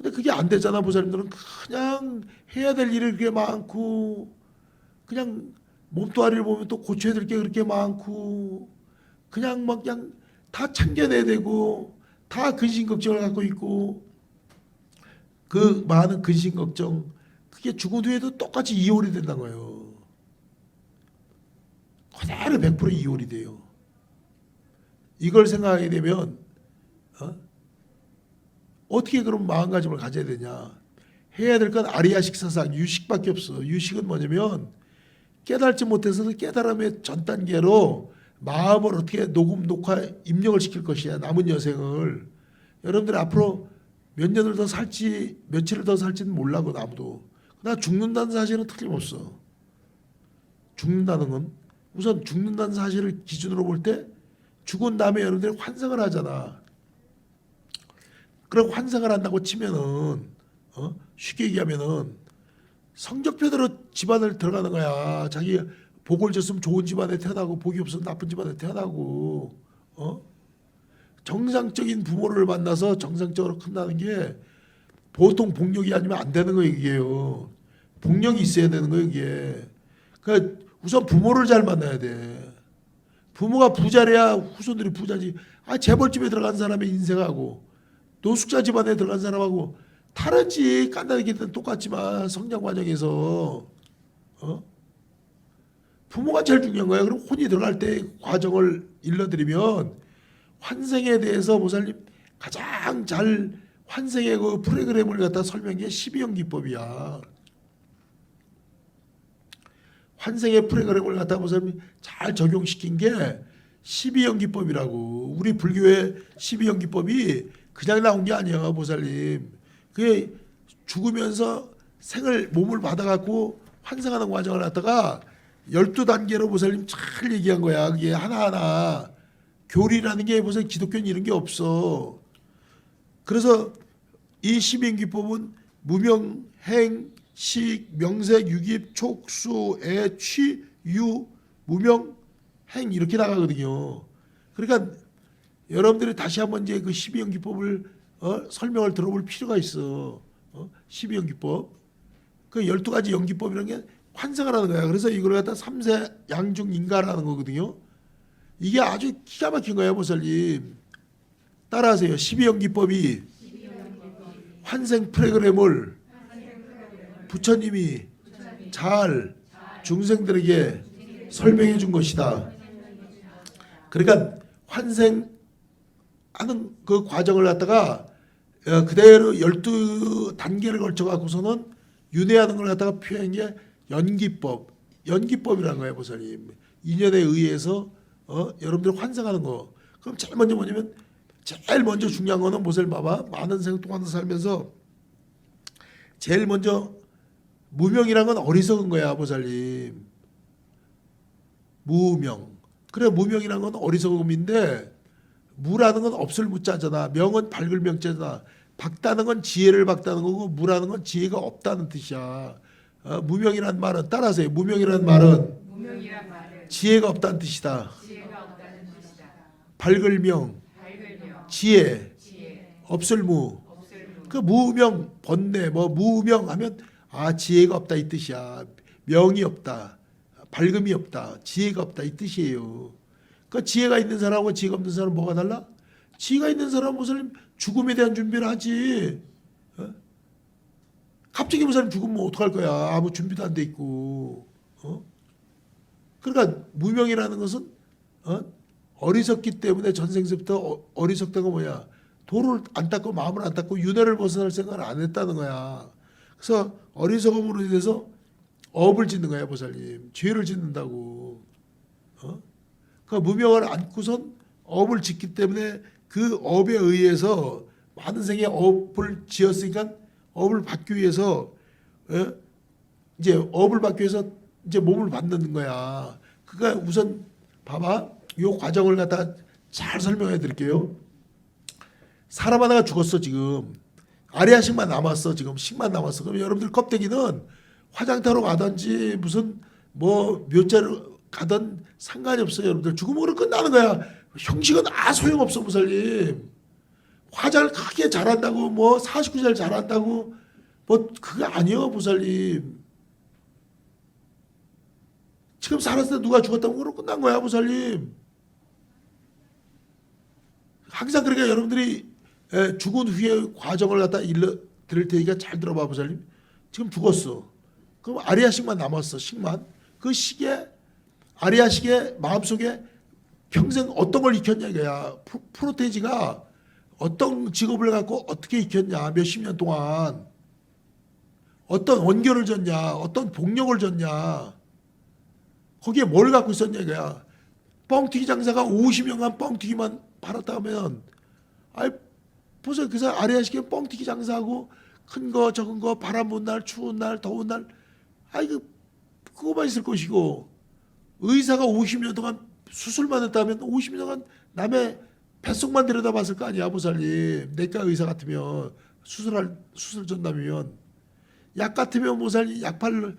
근데 그게 안 되잖아 보살님들은 그냥 해야 될 일이 그렇게 많고 그냥 몸뚱아리를 보면 또 고쳐야 될 게 그렇게 많고 그냥 막 그냥 다 챙겨내야 되고 다 근심 걱정을 갖고 있고 그 많은 근심 걱정 그게 죽은 후에도 똑같이 이혼이 된다는 거예요. 그대로 100% 이혼이 돼요. 이걸 생각하게 되면 어? 어떻게 그런 마음가짐을 가져야 되냐? 해야 될 건 아리아 식 사상 유식밖에 없어. 유식은 뭐냐면 깨달지 못해서도 깨달음의 전 단계로 마음을 어떻게 녹음 녹화 입력을 시킬 것이야 남은 여생을 여러분들 앞으로 몇 년을 더 살지 며칠을 더 살지는 몰라고 아무도 나 죽는다는 사실은 틀림없어 죽는다는 건 우선 죽는다는 사실을 기준으로 볼 때 죽은 다음에 여러분들이 환생을 하잖아 그리고 환생을 한다고 치면은 어? 쉽게 얘기하면은 성적표대로 집안을 들어가는 거야. 자기 복을 줬으면 좋은 집안에 태어나고 복이 없으면 나쁜 집안에 태어나고 어? 정상적인 부모를 만나서 정상적으로 큰다는 게 보통 복력이 아니면 안 되는 거예요, 이게요. 복력이 있어야 되는 거예요, 이게. 그러니까 우선 부모를 잘 만나야 돼. 부모가 부자래야 후손들이 부자지. 아, 재벌집에 들어간 사람의 인생하고 노숙자 집안에 들어간 사람하고 다르지. 깐다니기는 똑같지만 성장 과정에서 어? 부모가 제일 중요한 거야. 그럼 혼이 들어갈 때 과정을 일러드리면 환생에 대해서 보살님 가장 잘 환생의 그 프로그램을 갖다 설명해 12형 기법이야. 환생의 프로그램을 갖다 보살님 잘 적용시킨 게 12형 기법이라고. 우리 불교의 12형 기법이 그냥 나온 게 아니야, 보살님. 그게 죽으면서 생을 몸을 받아갖고 환생하는 과정을 갖다가 12단계로 보살님 잘 얘기한 거야. 그게 하나하나. 교리라는 게 무슨 기독교는 이런 게 없어. 그래서 이 시민기법은 무명, 행, 식, 명색, 유깁, 촉수, 애, 취, 유, 무명, 행 이렇게 나가거든요. 그러니까 여러분들이 다시 한번 이제 그 12형 기법을 어? 설명을 들어볼 필요가 있어. 어? 12형 기법. 그 12가지 연기법이라는 게 환생을 하는 거야. 그래서 이걸 갖다 삼세 양중 인가라는 거거든요. 이게 아주 기가 막힌 거예요, 보살님. 따라하세요. 12형 기법이 환생 프로그램을 부처님이 잘 중생들에게 설명해 준 것이다. 그러니까 환생 하는 그 과정을 갖다가 어, 그대로 12단계를 걸쳐 갖고서는 윤회하는 걸 갖다가 표현한 게 연기법, 연기법이라는 거예요, 보살님. 인연에 의해서 어, 여러분들 환생하는 거. 그럼 제일 먼저 뭐냐면 제일 먼저 중요한 거는 무엇을 봐봐. 많은 생 동안 살면서 제일 먼저 무명이란 건 어리석은 거야, 보살님. 무명. 그래 무명이란 건 어리석음인데 무라는 건 없을 무자잖아. 명은 밝을 명자잖아. 박다는 건 지혜를 박다는 거고 무라는 건 지혜가 없다는 뜻이야. 어, 무명이란 말은 따라하세요. 무명이란 말은 말은 지혜가 없다는 뜻이다. 지혜가 없다는 뜻이다. 밝을 명, 지혜, 없을 무. 없을 무, 그 무명, 번뇌, 뭐 무명 하면 아 지혜가 없다 이 뜻이야. 명이 없다, 밝음이 없다, 지혜가 없다 이 뜻이에요. 그 지혜가 있는 사람하고 지혜가 없는 사람 뭐가 달라? 지혜가 있는 사람은 무슨 죽음에 대한 준비를 하지. 어? 갑자기 무슨 죽으면 어떡할 거야? 아무 준비도 안 돼 있고. 어? 그러니까 무명이라는 것은 어? 어리석기 때문에 전생서부터 어- 어리석다가 뭐야? 도를 안 닦고 마음을 안 닦고 윤회를 벗어날 생각을 안 했다는 거야. 그래서 어리석음으로 인해서 업을 짓는 거야, 보살님. 죄를 짓는다고. 어? 그 무명을 안고선 업을 짓기 때문에 그 업에 의해서 많은 생의 업을 지었으니까 업을 받기 위해서 어? 이제 업을 받기 위해서 이제 몸을 받는 거야. 그러니까 우선 봐봐. 요 과정을 갖다 잘 설명해 드릴게요. 사람 하나가 죽었어 지금. 아리아식만 남았어 지금 식만 남았어. 그럼 여러분들 껍데기는 화장터로 가든지 무슨 뭐 묘자로 가든 상관이 없어요 여러분들 죽음으로 끝나는 거야. 형식은 아 소용없어 무살님. 화장을 크게 잘한다고 뭐 49살 잘한다고 뭐 그게 아니에요 보살님. 지금 살았을 때 누가 죽었다고 그럼 끝난 거야 보살님. 항상 그러니까 여러분들이 에, 죽은 후에 과정을 갖다 일러 드릴 테니까 잘 들어봐 보살님. 지금 죽었어. 그럼 아리아식만 남았어. 식만. 그 식에 아리아식의 마음속에 평생 어떤 걸 익혔냐 이거야. 프- 프로테지가 어떤 직업을 갖고 어떻게 익혔냐 몇십 년 동안 어떤 원결을 졌냐 어떤 복력을 졌냐 거기에 뭘 갖고 있었냐 이거야. 뻥튀기 장사가 50년간 뻥튀기만 팔았다 하면 아이 보세요 그 사람 아리아식의 뻥튀기 장사하고 큰 거 적은 거 바람 부는 날 추운 날 더운 날 아이 그 그거만 있을 것이고 의사가 50년 동안 수술만 했다면 50년 동안 남의 뱃속만 들여다봤을 거 아니야 보살님 내과 의사 같으면 수술할 수술 전담이면 약 같으면 보살님 약 팔는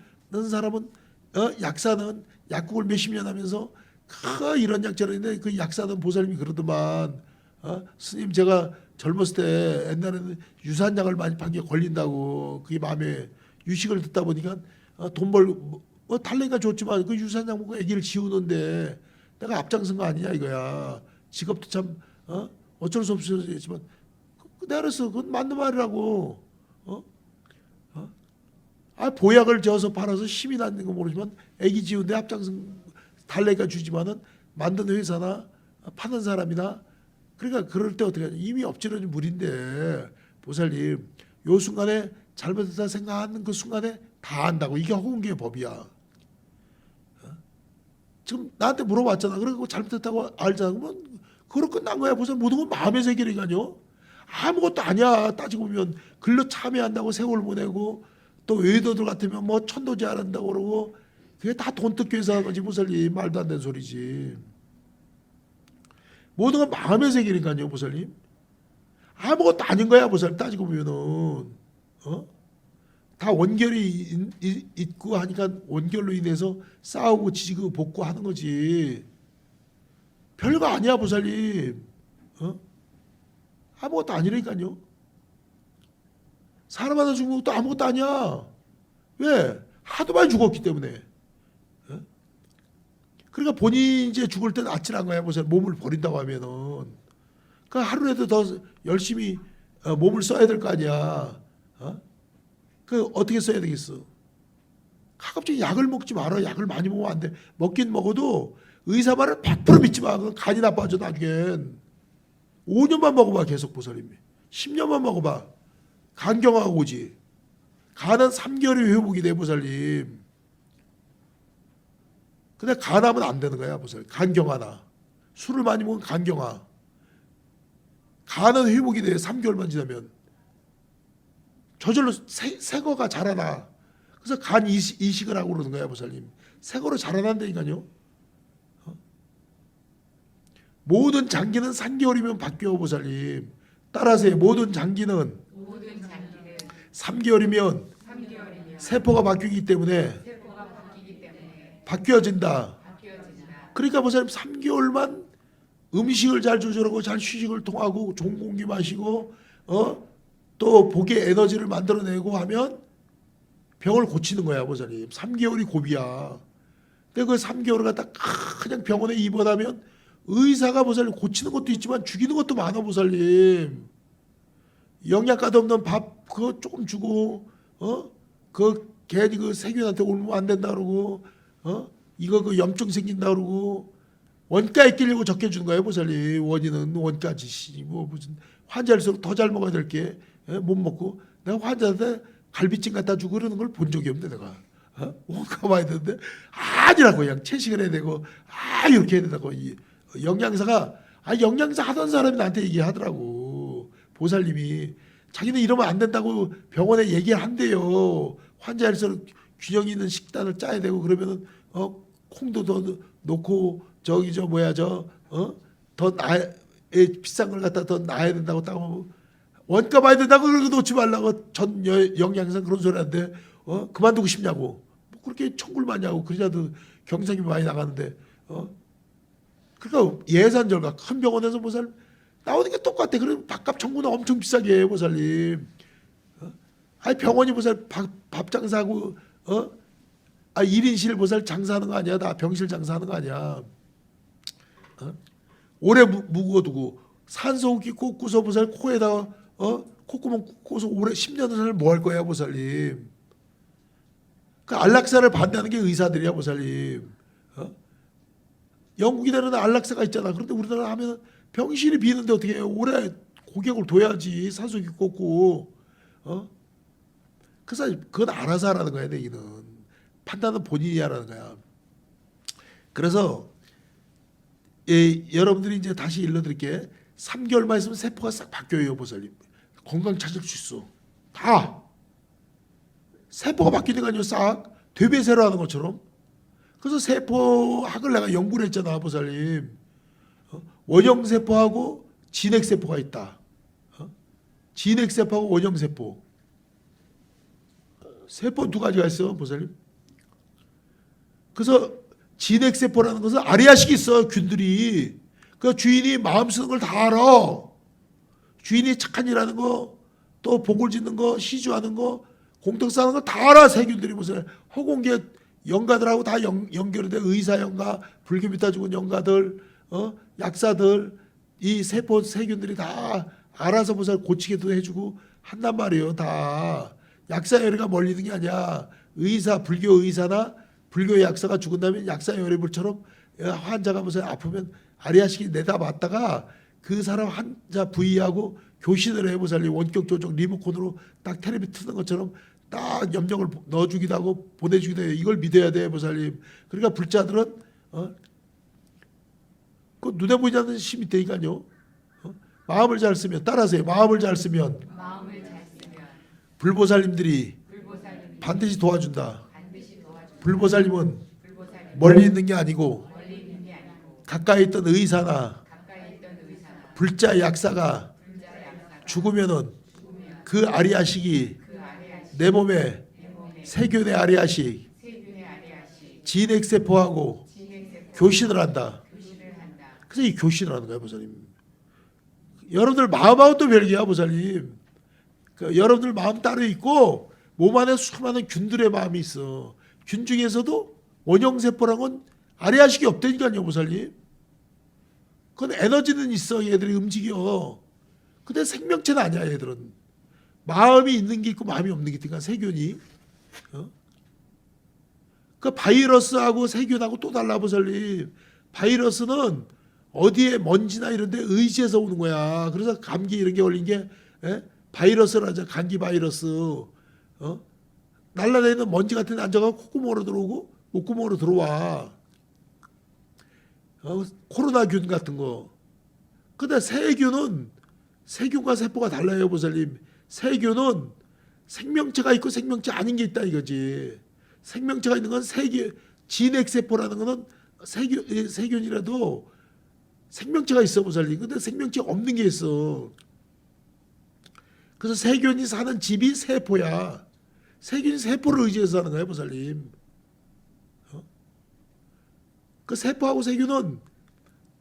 사람은 어? 약사는 약국을 몇십 년 하면서 그 이런 약 저런 인데 그 약사는 보살님이 그러더만 어? 스님 제가 젊었을 때 옛날에는 유산약을 많이 판게 걸린다고 그게 마음에 유식을 듣다 보니까 어, 돈 벌고 뭐 달래기가 좋지만 그 유산약 먹고 아기를 지우는데 내가 앞장선 거 아니냐 이거야 직업도 참 어? 어쩔 수 없었지만 그- 그랬어 그건 맞는 말이라고 어? 어? 아 보약을 저어서 팔아서 힘이 나는 거 모르지만 아기 지우는데 앞장선 달래기가 주지만은 만든 회사나 파는 사람이나 그러니까 그럴 때 어떻게 하냐 이미 엎질러진 물인데 보살님 요 순간에 잘못했다 생각하는 그 순간에 다 안다고. 이게 허공계의 법이야. 어? 지금 나한테 물어봤잖아. 그리고 잘못했다고 알잖아. 그러면 그로 끝난 거야. 보살 모든 건 마음의 세계니까요. 아무것도 아니야. 따지고 보면 글로 참여한다고 세월 보내고 또 외도들 같으면 뭐 천도제 안 한다고 그러고 그게 다 돈 뜯기 위해서 하는 거지. 보살님 말도 안 되는 소리지. 모든 건 마음의 세계니까요, 보살님. 아무것도 아닌 거야, 보살님. 따지고 보면은. 어? 다 원결이 있고 하니까 원결로 인해서 싸우고 지지고 복고 하는 거지. 별거 아니야, 보살님. 어? 아무것도 아니라니까요. 사람 하나 죽은 것도 아무것도 아니야. 왜? 하도 많이 죽었기 때문에. 그러니까 본인이 이제 죽을 때는 아찔한 거야. 무슨 몸을 버린다고 하면은. 그 하루라도 더 열심히 어, 몸을 써야 될 거 아니야. 어? 그 어떻게 써야 되겠어? 가급적 약을 먹지 마라. 약을 많이 먹으면 안 돼. 먹긴 먹어도 의사 말을 100% 믿지 마. 그건 간이 나빠져 나중엔. 5년만 먹어봐 계속 보살님이. 10년만 먹어봐. 간경화가 오지. 간은 3개월이 회복이 돼 보살님. 근데 간하면 안 되는 거야, 보세요. 간경화나. 술을 많이 먹으면 간경화. 간은 회복이 돼, 3개월만 지나면. 저절로 새, 새거가 자라나. 그래서 간 이식, 이식을 하고 그러는 거야, 보살님. 새거로 자라난다니까요. 어? 모든 장기는 3개월이면 바뀌어, 보살님. 따라하세요. 모든 장기는 모든 장기는 3개월이면 3개월이면 세포가 바뀌기 때문에 세포가 바뀌기 때문에 바뀌어진다. 바뀌어진다. 그러니까 보세요. 3개월만 음식을 잘 조절하고 잘 휴식을 통하고 좋은 공기 마시고 어? 또 복의 에너지를 만들어내고 하면 병을 고치는 거야, 보살님. 3개월이 고비야. 근데 그 3개월을 갖다 그냥 병원에 입원하면 의사가 보살님 고치는 것도 있지만 죽이는 것도 많아, 보살님. 영양가도 없는 밥 그거 조금 주고 어? 그 괜히 그 세균한테 옮으면 안 된다 그러고 어? 이거 그 염증 생긴다 그러고 원가에 끼려고 적게 주는 거예요 보살님 원인은 원가 지시 뭐 무슨 환자일수록 더 잘 먹어야 될 게 못 먹고 내가 환자한테 갈비찜 갖다 주고 그러는 걸 본 적이 없는데 내가. 어? 원가 봐야 되는데 아니라고 그냥 채식을 해야 되고 아 이렇게 해야 된다고. 이 영양사가 아 영양사 하던 사람이 나한테 얘기하더라고. 보살님이 자기는 이러면 안 된다고 병원에 얘기한대요. 환자일수록 균형 있는 식단을 짜야 되고 그러면은 어 콩도 더 넣고 저기 저 뭐야 저어더 나에 비싼 걸 갖다 더 놔야 된다고 따고 원가 봐야 된다고 그러고 놓지 말라고 전 여- 영양상 그런 소리 하는데 어 그만두고 싶냐고 뭐 그렇게 청구를 많이 하고 그러자도 경상이 많이 나가는데 어 그러니까 예산절과 큰 병원에서 무슨 나오는 게 똑같아. 그럼 밥값 청구는 엄청 비싸게 해요, 보살님. 어? 아니 병원이 보살 밥, 밥 장사하고 어? 아 1인실 보살 장사하는 거 아니야? 다 병실 장사하는 거 아니야? 어? 오래 무, 묵어두고 산소 호흡기 꽂고서 보살 코에다가 어? 콧구멍 꽂고서 오래 10년을 뭐할 거야, 보살님? 그 안락사를 반대하는 게 의사들이야, 보살님. 어? 영국이라는 안락사가 있잖아. 그런데 우리나라 하면 병실이 비는데 어떻게 해요? 오래 고객을 둬야지 산소기 꽂고 어? 그래서 그건 알아서 하라는 거야 내기는 판단은 본인이 하라는 거야. 그래서 예, 여러분들이 이제 다시 일러드릴게 3개월만 있으면 세포가 싹 바뀌어요 보살님 건강 찾을 수 있어. 다. 세포가 아니에요 싹. 되배세로 하는 것처럼. 그래서 세포학을 내가 연구를 했잖아 보살님. 어? 원형세포하고 진핵세포가 있다. 어? 진핵세포하고 원형세포. 세포 두 가지가 있어 보살님. 그래서 진핵세포라는 것은 아리아식이 있어 균들이. 그 주인이 마음 쓰는 걸 다 알아 주인이 착한 일 하는 거 또 복을 짓는 거 시주하는 거 공덕 쌓는 거 다 알아 세균들이 무슨 허공계 영가들하고 다 연, 연결이 돼. 의사 영가 불교 밑다 죽은 영가들 어? 약사들 이 세포 세균들이 다 알아서 무슨 고치기도 해주고 한단 말이에요 다. 약사 열애가 멀리 있는 게 아니야. 의사 불교 의사나 불교 약사가 죽은다면 약사 열애불처럼 환자가 무슨 아프면 아리아식이 내다 맞다가 그 사람 환자 부위하고 교신을 해보살리 원격 조정 리모컨으로 딱 텔레비 트는 것처럼 딱 염정을 넣어주기도 하고 보내주기도 해요. 이걸 믿어야 돼 보살님. 그러니까 불자들은 어? 그 눈에 보이지 않는 힘이 있다니까요. 어? 마음을 잘 쓰면 따라하세요. 마음을 잘 쓰면 마음을 잘 쓰면 불보살님들이 불보살님이 반드시 도와준다. 반드시 도와주고 불보살님은 불보살님 멀리 있는 게 아니고 멀리 있는 게 아니고 가까이 있던 의사나 불자 약사가 죽으면은 죽으면 그 아리아식이 내 몸에 세균의 아리아식 진핵세포하고 교신을 한다. 그래서 이 교신을 하는 거야, 보살님. 여러분들 마음하고 또 별개야, 보살님. 그 여러분들 마음 따로 있고 몸 안에 수많은 균들의 마음이 있어. 균 중에서도 원형세포라는 건 아리아식이 없다니까요, 보살님. 그건 에너지는 있어, 얘들이 움직여. 근데 생명체는 아니야, 얘들은. 마음이 있는 게 있고 마음이 없는 게 있으니까 세균이. 어? 그 바이러스하고 세균하고 또 달라 보살님. 바이러스는 어디에 먼지나 이런 데 의지해서 오는 거야. 그래서 감기 이런 게 걸린 게 예? 바이러스라죠. 감기 바이러스. 어? 날라다니는 먼지 같은 데 앉아가 콧구멍으로 들어오고 목구멍으로 들어와. 어? 코로나균 같은 거. 근데 세균은 세균과 세포가 달라요, 보살님. 세균은 생명체가 있고 생명체 아닌 게 있다 이거지. 생명체가 있는 건 세균, 진핵세포라는 거는 세균, 예, 세균이라도 생명체가 있어 보살님. 근데 생명체 없는 게 있어. 그래서 세균이 사는 집이 세포야. 세균이 세포를 의지해서 사는 거야 보살님. 어? 그 세포하고 세균은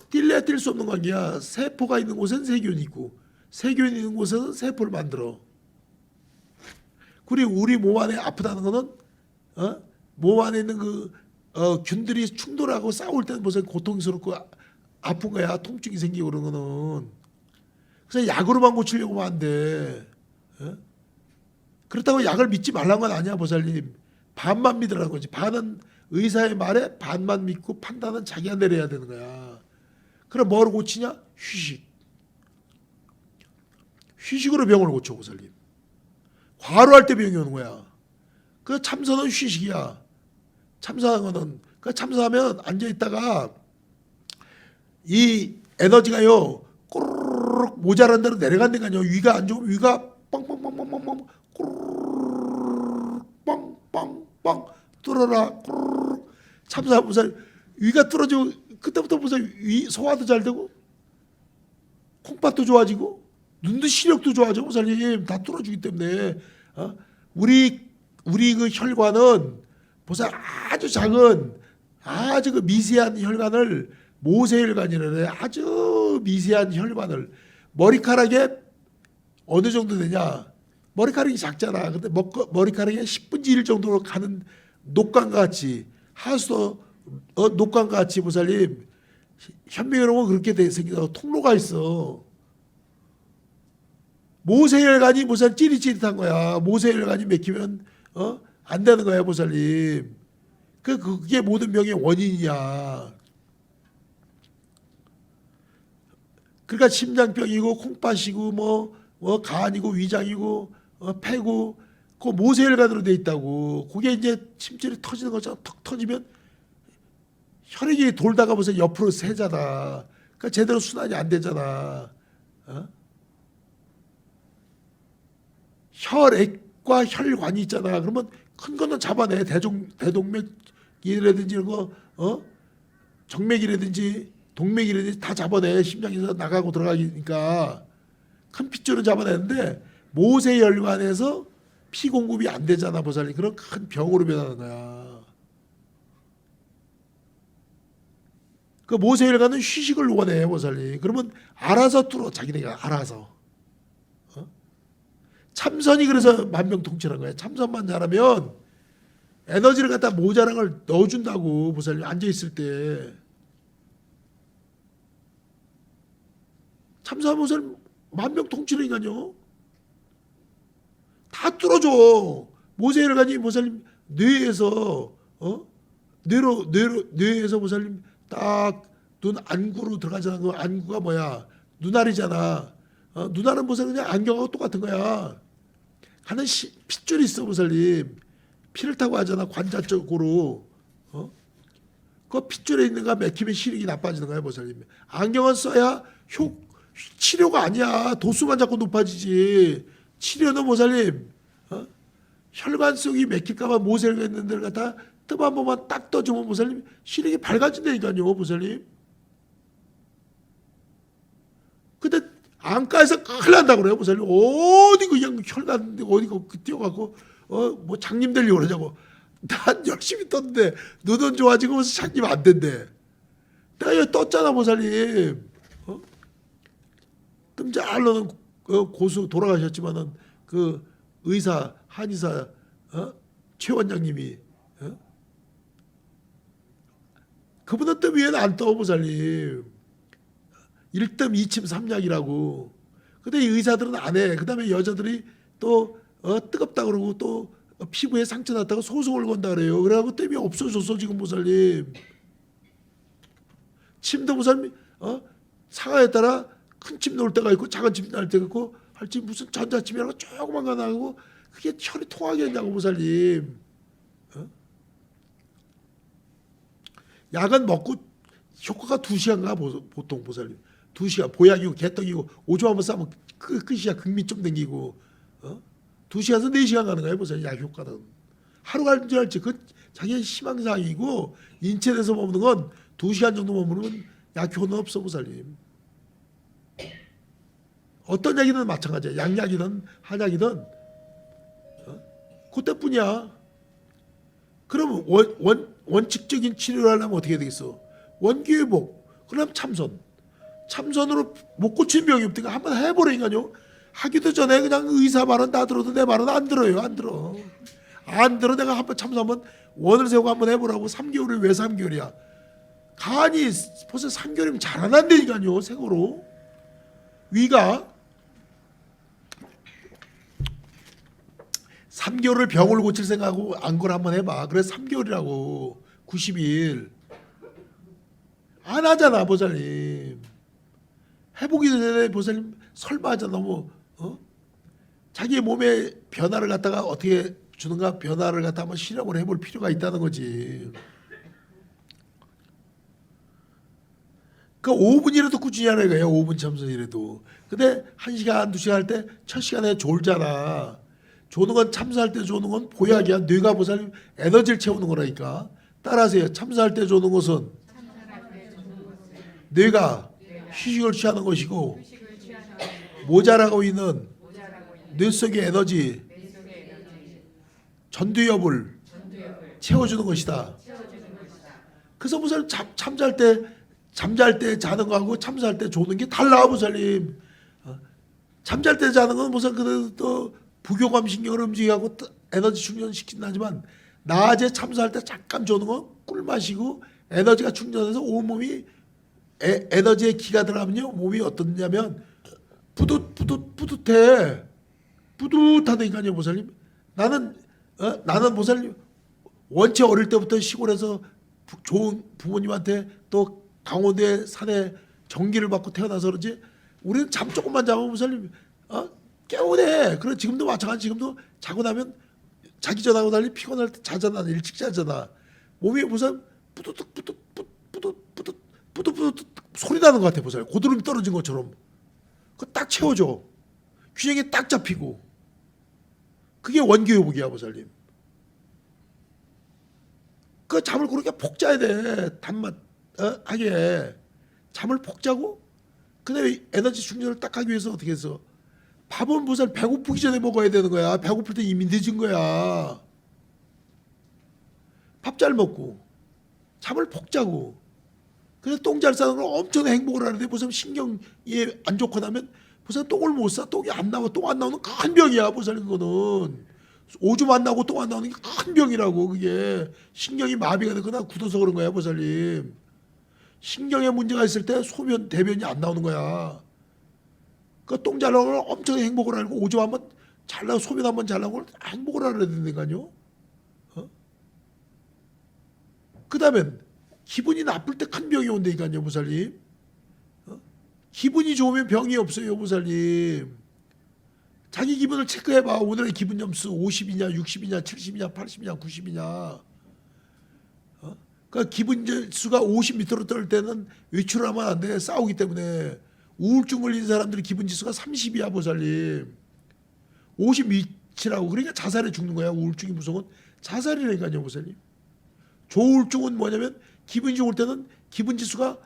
뛸래야 뛸 수 없는 관계야. 세포가 있는 곳엔 세균이 있고 세균이 있는 곳에는 세포를 만들어. 그리고 우리 몸 안에 아프다는 거는 어? 몸 안에 있는 그 어, 균들이 충돌하고 싸울 때는 무슨 고통스럽고 아- 아픈 거야. 통증이 생기고 그런 거는. 그래서 약으로만 고치려고 하면 안 돼. 어? 그렇다고 약을 믿지 말란 건 아니야, 보살님. 반만 믿으라는 거지. 반은 의사의 말에 반만 믿고 판단은 자기가 내려야 되는 거야. 그럼 뭐로 고치냐? 휴식. 휴식으로 병을 고쳐, 보살님. 과로할 때 병이 오는 거야. 그 참선은 휴식이야. 참선하는 거는 그 참선하면 앉아 있다가 이 에너지가요 꼬르륵 모자란 대로 내려간다니까요. 위가 안 좋으면 위가 빵빵빵빵빵빵 꼬르륵 빵빵빵 뚫어라 꼬르륵 참선하면 무슨 위가 뚫어지고 그때부터 무슨 위 소화도 잘 되고 콩팥도 좋아지고 눈도 시력도 좋아지고 보살님 다 뚫어주기 때문에 어? 우리 우리 그 혈관은 보살 아주 작은 아주 그 미세한 혈관을 모세혈관이라는 아주 미세한 혈관을 머리카락에 어느 정도 되냐? 머리카락이 작잖아. 근데 먹- 머리카락이 10분의 1 정도로 가는 녹광과 같이 하수도 어, 같이 보살님 현미경은 그렇게 돼 생겨서 통로가 있어. 모세혈관이 보살 찌릿찌릿한 거야. 모세혈관이 맥히면 어? 안 되는 거야, 보살님. 그 그게 모든 병의 원인이야. 그러니까 심장병이고 콩팥이고 뭐, 뭐 간이고 위장이고 어, 폐고 그 모세 혈관으로 돼 있다고. 그게 이제 침질이 터지는 것처럼 턱 터지면 혈액이 돌다가 무슨 옆으로 새잖아. 그러니까 제대로 순환이 안 되잖아. 어? 혈액과 혈관이 있잖아. 그러면 큰 거는 잡아내. 대동 대동맥이라든지 이런 거, 어? 정맥이라든지 동맥이라든지 다 잡아내. 심장에서 나가고 들어가니까 큰 핏줄은 잡아내는데 모세혈관에서 피 공급이 안 되잖아, 보살님. 그런 큰 병으로 변하는 거야. 그 모세혈관은 휴식을 원해, 보살님. 그러면 알아서 뚫어, 자기네가 알아서. 어? 참선이 그래서 만병통치라는 거야. 참선만 잘하면 에너지를 갖다 모자란 걸 넣어준다고, 보살님. 앉아 있을 때. 참선 보살님 만병통치라니까요. 다 뚫어줘. 모세혈관이 보살님 뇌에서 어 뇌로 뇌로 뇌에서 보살님 딱 눈 안구로 들어가잖아. 그 안구가 뭐야? 눈알이잖아. 어, 눈알은 보살님 그냥 안경하고 똑같은 거야. 가는 시, 핏줄이 있어 보살님. 피를 타고 하잖아 관자 쪽으로. 어? 그 핏줄에 있는 거 맥히면 시력이 나빠지는 거야 보살님. 안경은 써야 효 치료가 아니야. 도수만 자꾸 높아지지. 치료는 모살님 어? 혈관 속이 맥힐까봐 모세혈관 있는 데를 갖다 뜸한 번만 딱 떠주면 모살님 시력이 밝아진다니까요 모살님 근데 안가에서 큰일 난다고 그래요 모살님 어디 그냥 혈관 어디 그 뛰어가고 어 뭐 장님 되려고 그러자고. 난 열심히 떴는데 눈은 좋아지고 장님 안 된대. 내가 떴잖아 모살님 어? 뜸잘로는 그 고수 돌아가셨지만은 그 의사 한의사 어? 최 원장님이 어? 그분은 뜸 위에는 안 떠 보살님 1뜸 2침 3약이라고 근데 이 의사들은 안 해 그 다음에 여자들이 또 어, 뜨겁다 그러고 또 피부에 상처 났다고 소송을 건다 그래요 그래갖고 뜸이 없어졌어 지금 보살님 침도 보살님 어? 상하에 따라 큰 침 놓을 때가 있고 작은 침 날 때가 있고 할지 무슨 전자침이라고 조그만 거 나고 그게 혈이 통하게 했냐고 보살님. 어? 약은 먹고 효과가 두 시간가 보- 보통 보살님. 두 시간. 보약이고 개떡이고 오줌 한번 싸면 끝, 끝이야 극미 좀 댕기고 어? 두 시간에서 네 시간 가는 거예요 보살님 약 효과는. 하루 갈지 할지? 그 자기의 희망사항이고 인체에서 머무는 건두 시간 정도 머무르면 약 효과는 없어 보살님 어떤 약이든 마찬가지야. 양약이든 한약이든 어? 그때뿐이야. 그러면 원, 원, 원칙적인 치료를 하려면 어떻게 되겠어? 원기회복. 그럼 참선. 참선으로 못 고친 병이 없으니까 한번 해보라니까요. 하기도 전에 그냥 의사 말은 다 들어도 내 말은 안 들어요. 안 들어. 안 들어. 내가 한번 참선하면 원을 세우고 한번 해보라고 3개월이 왜 3개월이야? 간이 벌써 3개월이면 잘 안 한다니까요. 생으로. 위가 3개월을 병을 고칠 생각하고 안 걸 한번 해봐. 그래서 3개월이라고 90일 안 하잖아 보살님. 해보기 전에 보살님 설마 하자 너무 어? 자기 몸에 변화를 갖다가 어떻게 주는가 변화를 갖다 한번 실험을 해볼 필요가 있다는 거지. 그 5분이라도 꾸준히 하는 거예요. 5분 참선이라도. 근데 1시간, 2시간 할 때 첫 시간에 졸잖아. 건 참사할 때 조는 건 보약이야. 뇌가 보살님 에너지를 채우는 거라니까. 따라하세요. 참사할 때 조는 것은 뇌가 휴식을 취하는 것이고 모자라고 있는 뇌 속의 에너지, 전두엽을 채워주는 것이다. 그래서 무슨 잠, 잠잘 때 잠잘 때 자는 거하고 참사할 때 조는 게 달라 보살님. 어? 잠잘 때 자는 건 무슨 그래도 또 부교감 신경을 움직이고 또 에너지 충전시킨다 하지만 낮에 참사할 때 잠깐 조는 건꿀 마시고 에너지가 충전해서 온몸이 에, 에너지의 기가 들어가면요 몸이 어떻냐면 뿌듯 뿌듯 뿌듯해 뿌듯하다니까요 보살님 나는 어? 나는 보살님 원체 어릴 때부터 시골에서 부- 좋은 부모님한테 또 강원도의 산에 전기를 받고 태어나서 그런지 우리는 잠 조금만 자면 보살님 어? 깨우네. 그래 지금도 마찬가지. 지금도 자고 나면 자기 전하고 달리 피곤할 때 자잖아 일찍 자잖아 몸이 무슨 뿌듯 뿌듯 뿌듯 뿌듯 뿌듯 뿌듯 소리 나는 것 같아 보세요. 고드름이 떨어진 것처럼. 그거 딱 채워줘. 균형이 딱 잡히고. 그게 원교요복이야 보살님. 그 잠을 그렇게 폭 자야 돼 단맛 어? 하게 잠을 폭 자고 그다음에 에너지 충전을 딱 하기 위해서 어떻게 해서 밥은 보살 배고프기 전에 먹어야 되는 거야. 배고플 때 이미 늦은 거야. 밥 잘 먹고 잠을 폭 자고. 그래서 똥 잘 싸는 걸 엄청 행복을 하는데 무슨 신경이 안 좋고 나면 무슨 똥을 못 싸. 똥이 안 나와. 똥 안 나오는 큰 병이야 보살 그거는. 오줌 안 나고 똥 안 나오는 게 큰 병이라고 그게. 신경이 마비가 되거나 굳어서 그런 거야 보살님. 신경에 문제가 있을 때 소변 대변이 안 나오는 거야 그 똥 잘 나오면 엄청 행복을 하고 오줌 한번 잘 나고 소변 한번 잘 나고 행복을 하려야 된다니까요 그 다음엔 기분이 나쁠 때 큰 병이 온다니까요, 보살님. 어? 기분이 좋으면 병이 없어요, 보살님. 자기 기분을 체크해봐. 오늘의 기분 점수 50이냐, 60이냐, 70이냐, 80이냐, 90이냐. 어? 그러니까 기분 점수가 50 밑으로 떨 때는 외출하면 안 돼. 싸우기 때문에. 우울증 걸린 사람들이 기분 지수가 30이야, 보살님. 50 밑이라고. 그러니까 자살에 죽는 거야. 우울증이 무서운 자살이라니까요, 보살님. 조울증은 뭐냐면 기분이 좋을 때는 기분 지수가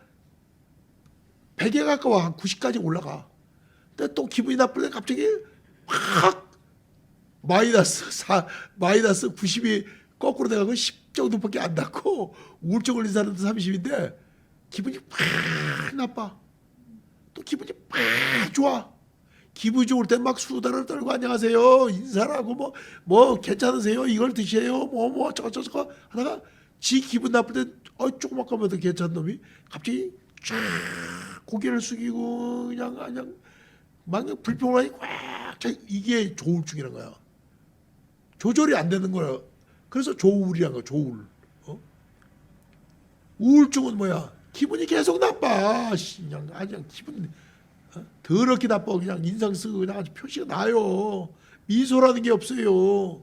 100에 가까워 한 90까지 올라가. 근데 또 기분이 나쁠 때 갑자기 확 마이너스 4 마이너스 90이 거꾸로 돼가고 10 정도밖에 안 닿고 우울증 걸린 사람도 30인데 기분이 확 나빠. 또 기분이 확 좋아. 기분이 좋을 때 막 수다를 떨고 안녕하세요 인사를 하고 뭐 뭐 괜찮으세요 이걸 드세요 뭐 뭐 저거 저거 저거 하다가 지 기분 나쁠 때 어, 조그맣게 도 괜찮은 놈이 갑자기 쫙 고개를 숙이고 그냥 그냥 막 불평하니 꽉 차. 이게 조울증이란 거야. 조절이 안 되는 거야. 그래서 조울이란 거야. 조울. 어? 우울증은 뭐야? 기분이 계속 나빠. 씨, 그냥 아주 기분 어? 더럽게 나빠. 그냥 인상 쓰고 그냥 아주 표시가 나요. 미소라는 게 없어요.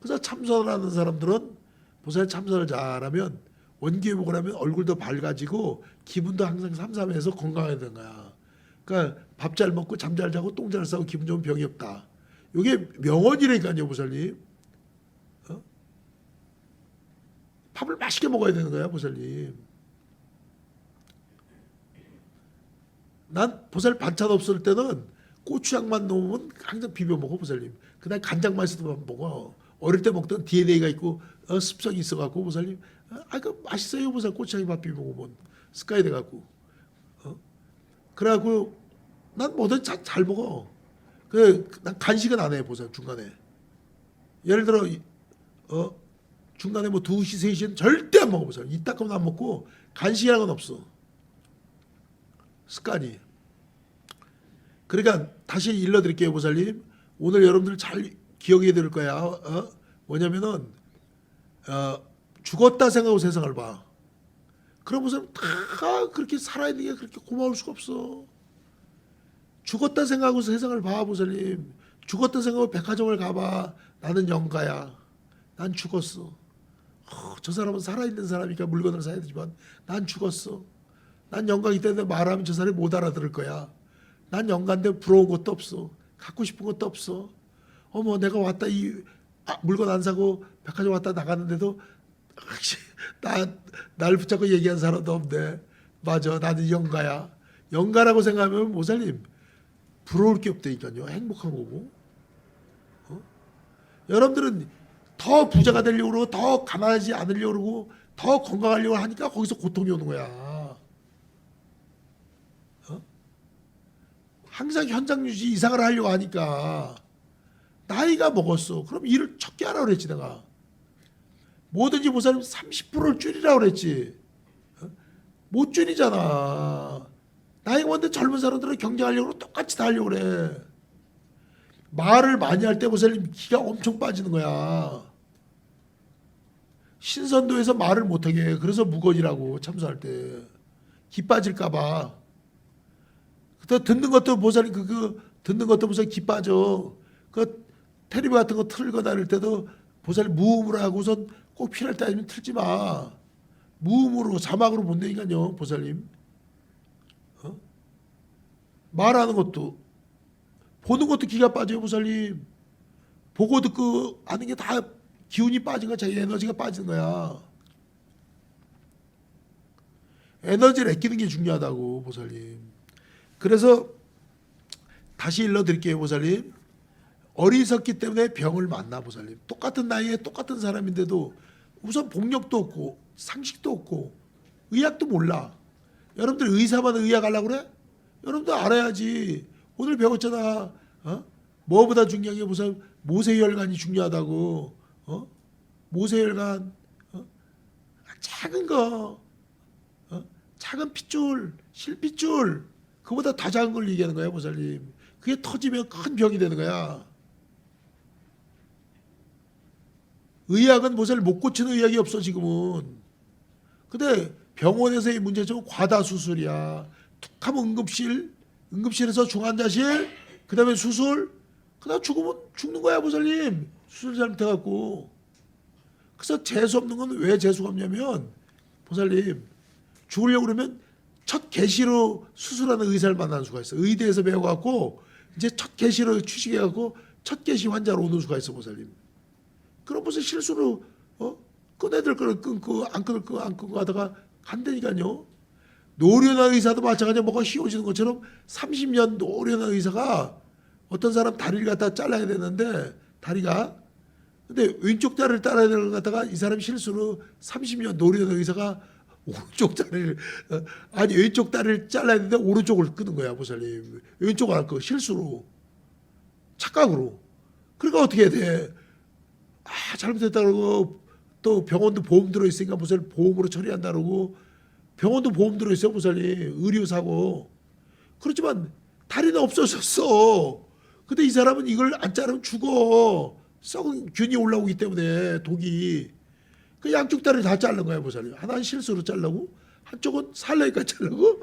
그래서 참선하는 사람들은 보살 참선을 잘하면 원기회복을 하면 얼굴도 밝아지고 기분도 항상 삼삼해서 건강해야 되는. 그러니까 밥 잘 먹고 잠 잘 자고 똥 잘 싸고 기분 좋은 병이 없다. 이게 명언이라니까요, 보살님. 어? 밥을 맛있게 먹어야 되는 거야, 보살님. 난 보살 반찬 없을 때는 고추장만 넣으면 항상 비벼 먹어 보살님. 그다음 간장만 있어도 먹어. 어릴 때 먹던 DNA가 있고 어, 습성이 있어갖고 보살님. 어, 아그 맛있어요 보살 고추장에 밥 비벼 먹으면 습관이 돼갖고. 어? 그래갖고 난 뭐든 자, 잘 먹어. 그 난 간식은 안 해 보살 중간에. 예를 들어 이- 어 중간에 뭐 2시 3시는 절대 안 먹어 보살. 이따금은 안 먹고 간식이라는 건 없어. 습관이. 그러니까 다시 일러드릴게요, 보살님. 오늘 여러분들 잘 기억해야 될 거야. 어? 뭐냐면은 어, 죽었다 생각하고 세상을 봐. 그런 모습 다 그렇게 살아있는 게 그렇게 고마울 수가 없어. 죽었다 생각하고 세상을 봐, 보살님. 죽었다 생각하고 백화점을 가봐. 나는 영가야. 난 죽었어. 어, 저 사람은 살아있는 사람이니까 물건을 사야 되지만 난 죽었어. 난 영광이 때문에 말하면 저 사람이 못 알아들을 거야. 난 영광인데 부러운 것도 없어. 갖고 싶은 것도 없어. 어머 내가 왔다 이 아, 물건 안 사고 백화점 왔다 나갔는데도 나날 붙잡고 얘기한 사람도 없네. 맞아 나는 영가야. 영가라고 생각하면 모살님 부러울 게 없다니까요. 행복한 거고. 어? 여러분들은 더 부자가 되려고 그러고 더 가난하지 않으려고 그러고 더 건강하려고 하니까 거기서 고통이 오는 거야. 항상 현장 유지 이상을 하려고 하니까 나이가 먹었어. 그럼 일을 적게 하라 그랬지 내가. 뭐든지 보살님 30%를 줄이라 그랬지. 어? 못 줄이잖아. 나이가 먹는데 젊은 사람들은 경쟁하려고 똑같이 다 하려고 그래. 말을 많이 할 때 보살님 기가 엄청 빠지는 거야. 신선도에서 말을 못하게 해. 그래서 무거지라고 참수할 때. 기 빠질까봐. 또 듣는 것도 보살님 그, 그 듣는 것도 보살님 기 빠져. 그 테레비 같은 거 틀거나 이럴 때도 보살님 무음으로 하고선 꼭 필요할 때 아니면 틀지 마. 무음으로 자막으로 본다니까요 보살님. 어? 말하는 것도 보는 것도 기가 빠져요 보살님. 보고 듣고 하는 게 다 기운이 빠진 거야 자기 에너지가 빠지는 거야. 에너지를 아끼는 게 중요하다고 보살님. 그래서 다시 일러드릴게요 보살님. 어리석기 때문에 병을 만나 보살님. 똑같은 나이에 똑같은 사람인데도 우선 복력도 없고 상식도 없고 의학도 몰라. 여러분들 의사만 의학 하려고 그래? 여러분들 알아야지. 오늘 배웠잖아. 어? 뭐보다 중요한 게 무슨 모세혈관이 중요하다고. 어? 모세혈관. 어? 작은 거. 어? 작은 핏줄, 실핏줄. 그보다 더 작은 걸 얘기하는 거야, 보살님. 그게 터지면 큰 병이 되는 거야. 의학은 모세를 못 고치는 의학이 없어 지금은. 근데 병원에서의 문제점은 과다 수술이야. 툭하면 응급실, 응급실에서 중환자실, 그 다음에 수술, 그 다음 죽으면 죽는 거야 보살님. 수술 잘못해갖고. 그래서 재수 없는 건 왜 재수가 없냐면 보살님 죽으려고 그러면 첫 개시로 수술하는 의사를 만나는 수가 있어. 의대에서 배워갖고 이제 첫 개시로 취직해갖고 첫 개시 환자로 오는 수가 있어 보살님. 그럼 무슨 실수로 어? 꺼내들 거를 끊고 안 끊을 거안 끊고 하다가 간다니까요. 노련한 의사도 마찬가지로 뭐가 휘어지는 것처럼 30년 노련한 의사가 어떤 사람 다리를 갖다 잘라야 되는데 다리가 근데 왼쪽 다리를 따라야 되는 걸 갖다가 이 사람 실수로 30년 노련한 의사가 오른쪽 다리를 어, 아니 왼쪽 다리를 잘라야 되는데 오른쪽을 끄는 거야 보살님. 왼쪽을 안 끄고 실수로. 착각으로. 그러니까 어떻게 해야 돼? 아 잘못했다 그러고 또 병원도 보험 들어 있으니까 무슨 보험으로 처리한다 그러고 병원도 보험 들어 있어요 무살님. 의료 사고. 그렇지만 다리는 없어졌어. 근데 이 사람은 이걸 안 자르면 죽어 썩은 균이 올라오기 때문에 독이 그 양쪽 다리를 다 자른 거야 보살님 하나는 실수로 잘라고 한쪽은 살려니까 잘라고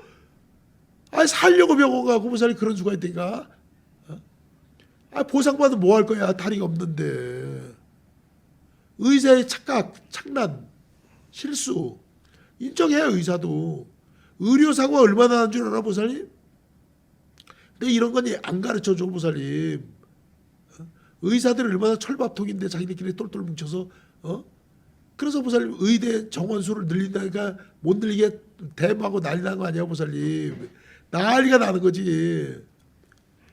아 살려고 병원 가고 보살님 그런 수가 있다니까 어? 아 보상받으면 뭐 할 거야 다리가 없는데 의사의 착각, 착란, 실수 인정해요 의사도 의료 사고가 얼마나 난줄 알아 보살님? 근데 이런 건 안 가르쳐 줘 보살님. 어? 의사들 얼마나 철밥통인데 자기들끼리 똘똘 뭉쳐서 어? 그래서 보살님 의대 정원 수를 늘린다니까 못 늘리게 대마고 난리 난 거 아니야 보살님? 난리가 나는 거지.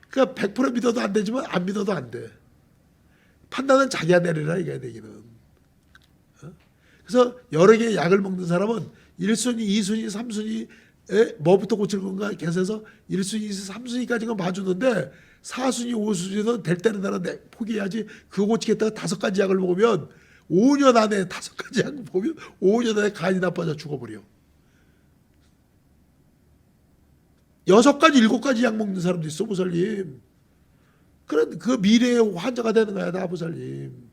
그러니까 100% 믿어도 안 되지만 안 믿어도 안 돼. 판단은 자기가 내리라 이거야 되기는. 그래서 여러 개의 약을 먹는 사람은 1순위, 2순위, 3순위에 뭐부터 고칠 건가 계산해서 1순위, 3순위까지는 봐주는데 4순위, 5순위는 될 때는 내 포기해야지 그거 고치겠다가 다섯 가지 약을 먹으면 5년 안에 다섯 가지 약 먹으면 5년 안에 간이 나빠져 죽어버려. 여섯 가지, 일곱 가지 약 먹는 사람도 있어, 보살님. 그런 그 미래의 환자가 되는 거야, 나 보살님.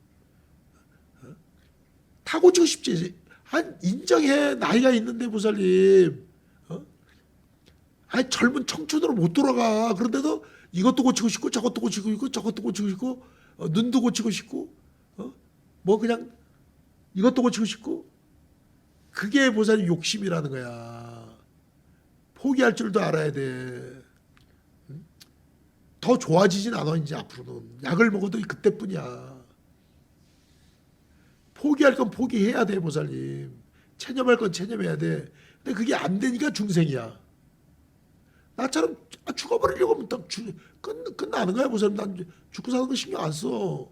다 고치고 싶지. 한 인정해 나이가 있는데 보살님. 어? 아니 젊은 청춘으로 못 돌아가. 그런데도 이것도 고치고 싶고 저것도 고치고 싶고 저것도 고치고 싶고 어, 눈도 고치고 싶고 어? 뭐 그냥 이것도 고치고 싶고 그게 보살님 욕심이라는 거야. 포기할 줄도 알아야 돼. 응? 더 좋아지진 않아 이제 앞으로는 약을 먹어도 그때뿐이야. 포기할 건 포기해야 돼 보살님. 체념할 건 체념해야 돼. 근데 그게 안 되니까 중생이야. 나처럼 아, 죽어버리려고 하면 딱 죽, 끝, 끝나는 거야 보살님. 난 죽고 사는 거 신경 안 써.